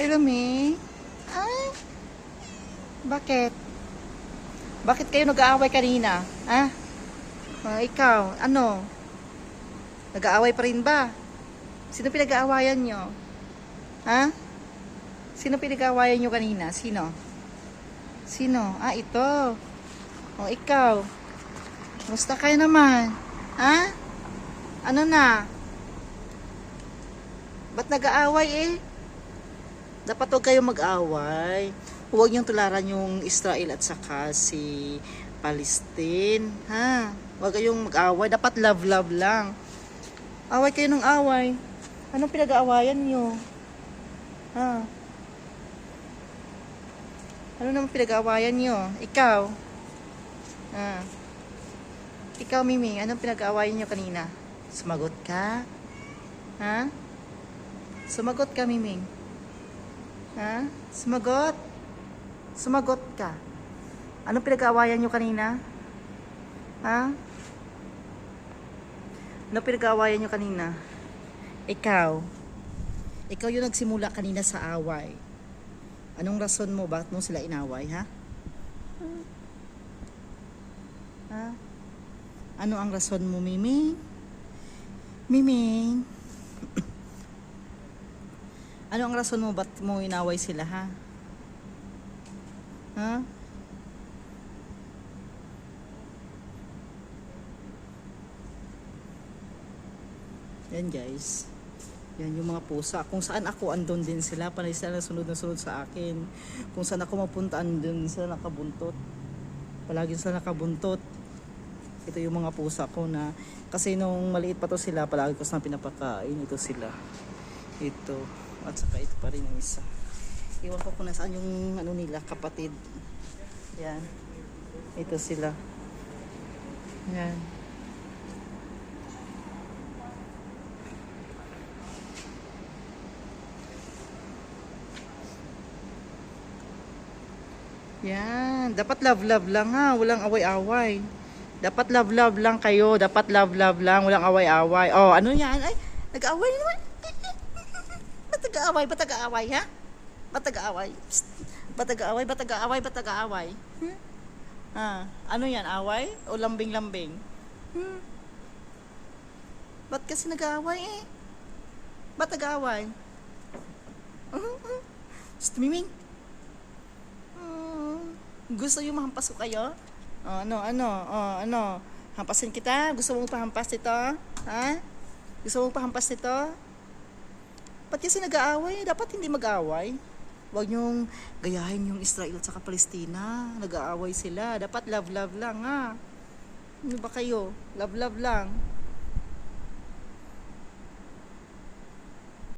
Hello, May. Ay. Bakit? Bakit kayo nag-aaway kanina? Ha? Ah, ikaw, ano? Nag-aaway pa rin ba? Sino pinag-aawayan nyo? Ha? Sino pinag-aawayan nyo kanina? Sino? Sino? Ah, ito. O, ikaw. Musta kayo naman? Ha? Ano na? Ba't nag-aaway eh? Dapat huwag kayo mag-away. Huwag niyong tularan yung Israel at saka si Palestine. Ha? Huwag kayong mag-away. Dapat love-love lang. Away kayo ng away. Anong pinag-aawayan niyo? Ha? Ano naman pinag-aawayan niyo? Ikaw? Ha? Ikaw, Mimi, anong pinag-aawayan niyo kanina? Sumagot ka? Ha? Sumagot ka, Miming. Ha? Sumagot? Sumagot ka. Anong pinag-aawayan nyo kanina? Ha? Anong pinag-aawayan nyo kanina? Ikaw. Ikaw yung nagsimula kanina sa away. Anong rason mo? Bakit mo sila inaway, ha? Ha? Ano ang rason mo, Miming? Miming? Ano ang rason mo? Ba't mo inaway sila, ha? Ha? Yan guys. Yan yung mga pusa. Kung saan ako, andun din sila. Panay sila sunod na sunod sa akin. Kung saan ako mapunta, andun sila nakabuntot. Palagi sila nakabuntot. Ito yung mga pusa ko na kasi nung maliit pa to sila, palagi ko sila pinapakain. Ito sila. Ito. At saka ito pa rin yung isa. Iwan ko kung nasaan yung ano nila, kapatid. Yan. Ito sila. Yan. Yan. Dapat love-love lang ha. Walang away-away. Dapat love-love lang kayo. Dapat love-love lang. Walang away-away. Oh, ano yan? Ay, nag-away naman. Ba't nag-aaway? Ba't nag-aaway, ha? Ba't nag-aaway? Psst. Ba't nag-aaway? Ba't nag-aaway? Ba't nag-aaway? Hmm? Ah, ano yan? Away? O lambing-lambing? Hmm? Ba't kasi nag-aaway eh? Ba't nag-aaway? Uh-huh. Psst, Miming. Hmm. Gusto yung mahampas ko kayo? Oh, ano, ano, oh, ano? Hampasin kita? Gusto mong pahampas nito? Ha? Gusto mong pahampas nito? Ba't kasi nag-aaway? Dapat hindi mag-aaway. Huwag niyong gayahin yung Israel at saka Palestina. Nag-aaway sila. Dapat love-love lang, ha? Ano ba kayo? Love-love lang.